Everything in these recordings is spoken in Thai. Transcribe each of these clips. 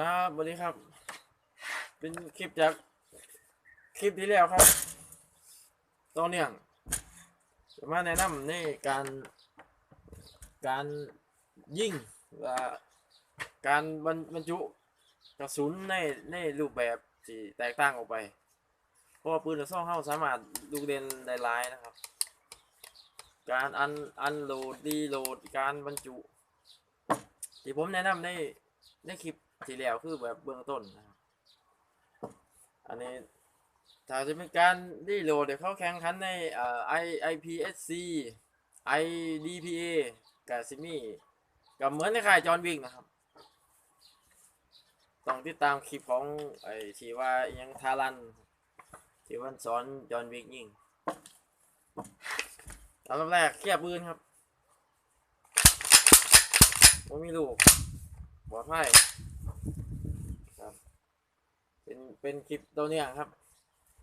ครับสวัสดีครับ เป็นคลิปจากคลิปที่แล้วครับตอนเนี้ยจะมาแนะนำในการการยิงว่าการบรรบรรจุกระสุนในในรูปแบบที่แตกต่างออกไป เพราะปืนลูกซองเข้าสามารถลูกเด่นได้หลายนะครับ การอันอันโหลดดีโหลดการบรรจุ ที่ผมแนะนำในในคลิป ที่แล้วคือแบบเบื้องต้นนะครับอันนี้ถ้าจะเป็นการรีโหลดเดี๋ยวเขาแข่งขันในเอ่อ i IPSC IDPA กับซิมี่กับเหมือนในค่ายจอห์นวิกนะครับ ต้องติดตามคลิปของไอ้ที่ว่ายังทารันที่วันสอนจอห์นวิกยิงลำดับแรกเคียร์ปืนครับผมมีลูกปลอดภัยครับ เป็นคลิปตัวเนี้ยครับ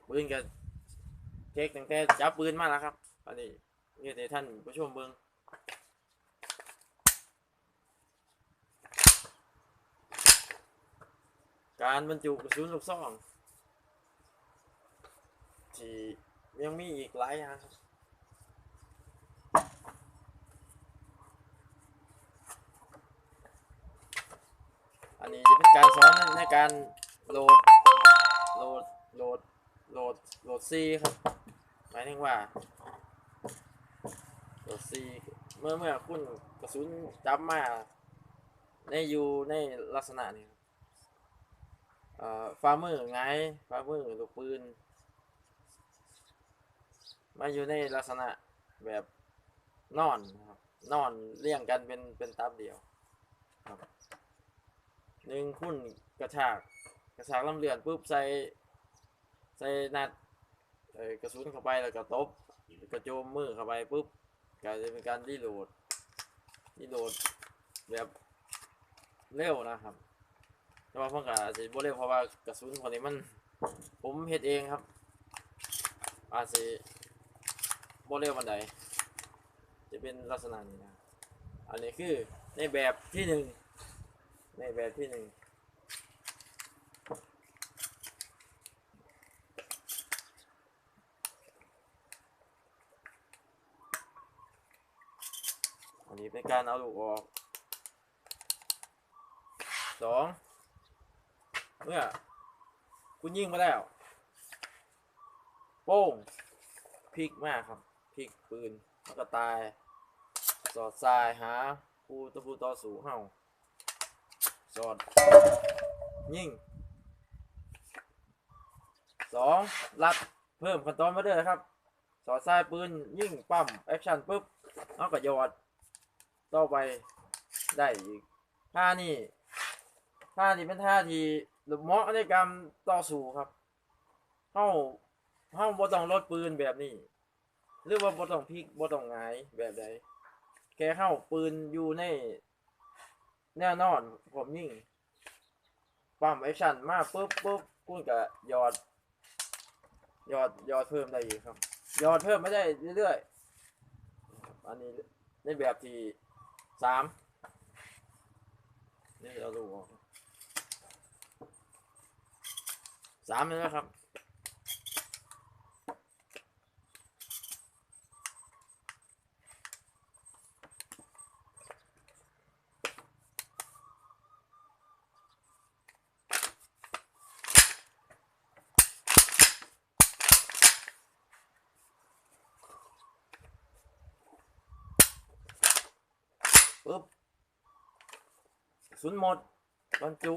ปืนกับเช็คตั้งแต่จับปืนมาแล้วครับอันนี้เนี่ให้ท่านผู้ชมเบิ่งการบรรจุกระสุนลูกซองที่ยังมีอีกหลายอย่างครับอันนี้จะเป็นการสอนในการโหลด โหลดโหลดโหลดโหลดซีครับหมายถึงว่าโหลดซีเมื่อเมื่อคุณกระสุนจับมาในอยู่ในลักษณะนี้ครับเอ่อฟ้ามือไงายฟ้ามือลูกปืนมาอยู่ในลักษณะแบบนอนนะครับนอนเรียงกันเป็นเป็นตับเดียวครับหนึ่งคุณกระชาก ระชากลำเลียนปุ๊บใส่ใส่นัดเอ่กระสุนเข้าไปแล้วก็ตบกระโจมมือเข้าไปปุ๊บก็จะเป็นการรีโหลดรีโหลดแบบเร็วนะครับ แต่ว่าเพิ่งกอาจจะบ่เร็วเพราะว่ากระสุนคนนี้มัน ผมเฮ็ดเองครับ อาจจะบ่เร็ววันใดจะเป็นลักษณะนี้นะ อันนี้คือในแบบที่หนึ่งในแบบที่หนึ่ง อันนี้เป็นการเอาลูกออกสองเมื่อคุณยิงมาแล้ว โป้งพลิกมากครับพลิกปืนแล้วก็ตาย สอดทรายหาผู้ตะผู้ต่อสู้เฮาสอด ยิงสองรัดเพิ่มขั้นตอนมาเด้อครับ สอดทรายปืน ยิงปั๊มแอคชั่นปุ๊บเอาก็ยอด ต่อไปได้อีกท่านี่ท่านี้เป็นท่าที่เหมาะในการต่อสู้ครับเฮาเฮาบ่ต้องลดปืนแบบนี้ หรือว่าบ่ต้องพลิกบ่ต้องหงายแบบใดแค่เฮาปืนอยู่ในแน่นอนผมยิ่งปั๊มแอคชั่นมาปุ๊บปุ๊บคุณก็หยอด ยอดยอดเพิ่มได้อีกครับ ยอดเพิ่มไม่ได้เรื่อยๆอันนี้ในแบบที่ สามนี่เราดูออกสามเลยนะครับ ปุ๊บสุนหมดบรรจุ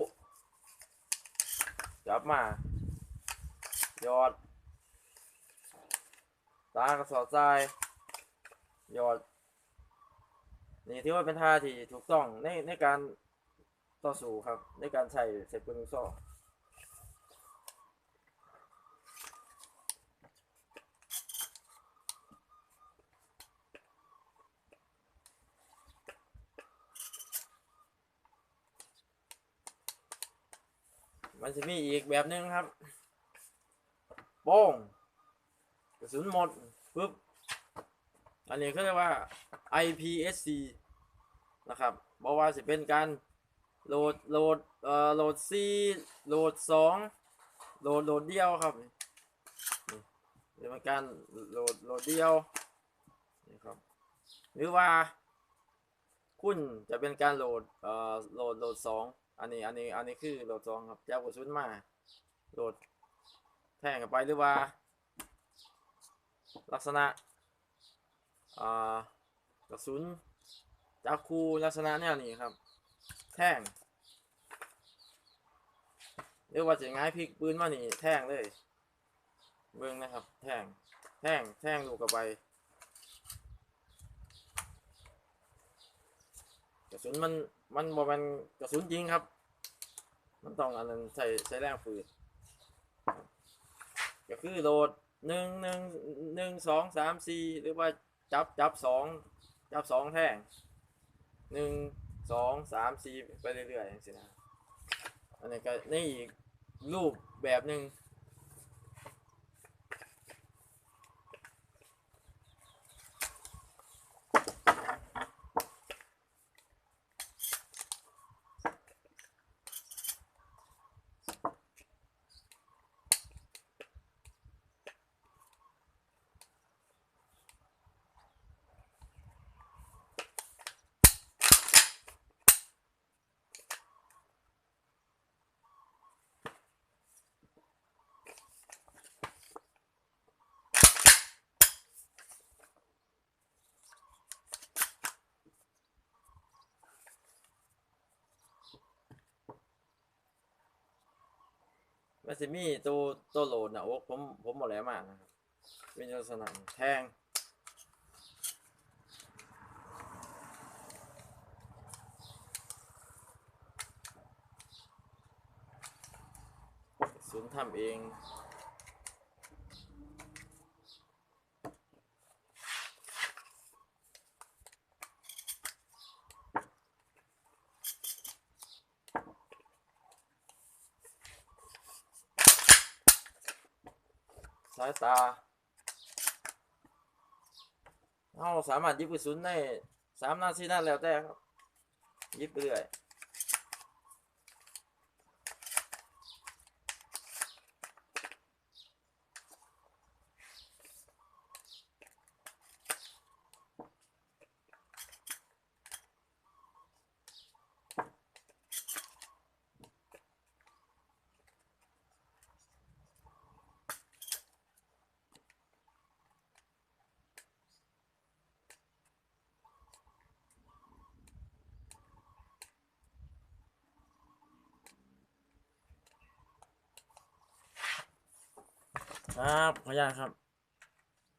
จับมาหยอด ตากระสอบทรายหยอด นี่ที่ว่าเป็นท่าที่ถูกต้องในในการต่อสู้ครับ ในการใช้ใช้ปืนลูกซอง มันจะมีอีกแบบหนึงครับโป้งกระสุนหมดปุ๊บอันนี้เขาเรียกว่า IPSC นะครับบอกว่าจะเป็นการโหลดโหลดเอ่อโหลดสี่โหลดสองโหลดโหลดเดียวครับนี่นี่เดี๋ยวเป็นการโหลดโหลดเดียวนี่ครับหรือว่า คุณจะเป็นการโหลดเอ่อโหลดโหลดสอง อันนี้อันนี้อันนี้คือโหลดสองครับจะเอากระสุนมาโหลดแท่งกันไปหรือว่า ลักษณะอ่ากระสุนจากคูลักษณะแนวนี้ครับ แท่งหรือว่าจะง่ายพลิกปืนมานี่แท่งเลย เบิ่งนะครับ แท่งแท่งแท่งลูกกระไป ระสุนมันมันบ่แมันกระสุนจริงครับ มันต้องอันนั้นใส่ใส่แรงฟืนก็คือโหลดหนึ่งหนึ่งหนึ่งสองสามสี่หรือว่าจับจับสองจับสองแท่งหนึ่งสองสามสี่ไปเรื่อยๆอย่างนี้นะอันนี้ก็นี่อีกรูปแบบหนึ่ง มันจะมีตัวตัวโหลดนะโอ้ผมผมหมดแล้วมากนะครับวินลักษณะแทงศูนย์ทำเองายตาเราสามารถยิบกระสุนได้สามนาทีนั่นแล้วแต่ครับ ยิบไปเรื่อย ครับขออนุญาตครับ